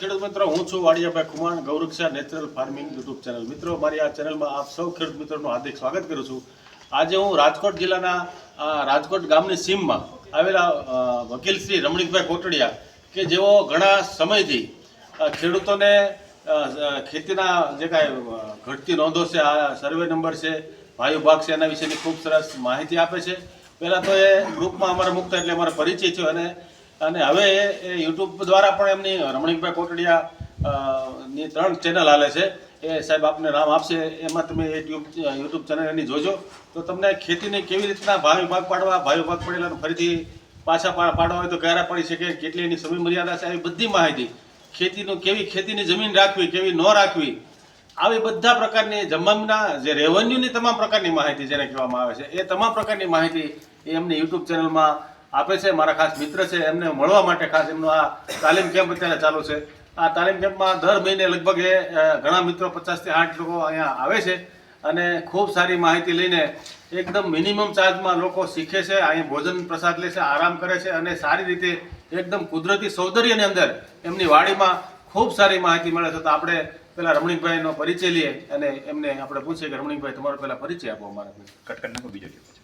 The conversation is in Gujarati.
ખેડૂત મિત્રો, હું છું Vadiyabhai Kumar Gauraksha natural farming YouTube channel. મિત્રો, મારી આ ચેનલમાં આપ સૌ ખેડૂત મિત્રોનું હાર્દિક સ્વાગત કરું છું. આજે હું રાજકોટ જિલ્લાના રાજકોટ ગામની સીમમાં આવેલા વકીલ શ્રી રમણીકભાઈ કોટડિયા કે જેઓ ઘણા સમયથી ખેડૂતોને ખેતીના જે કાંઈ ઘટતી નોંધો છે, આ સર્વે નંબર છે વાયુ ભાગ છે, એના વિશેની ખૂબ સરસ માહિતી આપે છે. પહેલાં તો એ ગ્રુપમાં અમારે મુક્ત એટલે અમારો પરિચય થયો અને અને હવે એ યુટ્યુબ દ્વારા પણ એમની રમણીકભાઈ કોટડિયા ની ત્રણ ચેનલ હાલે છે. એ સાહેબ આપને નામ આપશે, એમાં તમે એ યુટ્યુબ ચેનલ એની જોજો. તો તમને ખેતીને કેવી રીતના ભાવ ભાગ પાડવા, ભાવ ભાગ પડેલા ફરીથી પાછા પાડવા હોય તો ક્યારે પડી શકે, કેટલી એની સમય મર્યાદા છે આવી બધી માહિતી. ખેતીનું, કેવી ખેતીની જમીન રાખવી, કેવી ન રાખવી, આવી બધા પ્રકારની જમીનના જે રેવન્યુની તમામ પ્રકારની માહિતી જેને કહેવામાં આવે છે, એ તમામ પ્રકારની માહિતી એ એમની યુટ્યુબ ચેનલમાં આપે છે, મારા ખાસ મિત્ર છે, એમને મળવા માટે ખાસ એમનો આ તાલીમ કેમ્પ અત્યારે ચાલુ છે. આ તાલીમ કેમ્પમાં દર મહિને લગભગ એ ઘણા મિત્રો પચાસથી આઠ લોકો અહીંયા આવે છે અને ખૂબ સારી માહિતી લઈને એકદમ મિનિમમ ચાર્જમાં લોકો શીખે છે, અહીં ભોજન પ્રસાદ લે છે, આરામ કરે છે અને સારી રીતે એકદમ કુદરતી સૌંદર્યની અંદર એમની વાડીમાં ખૂબ સારી માહિતી મળે છે. તો આપણે પેલા રમણીકભાઈનો પરિચય લઈએ અને એમને આપણે પૂછીએ કે રમણીકભાઈ, તમારો પેલા પરિચય આપો અમારા કટકટ નાખો બીજો.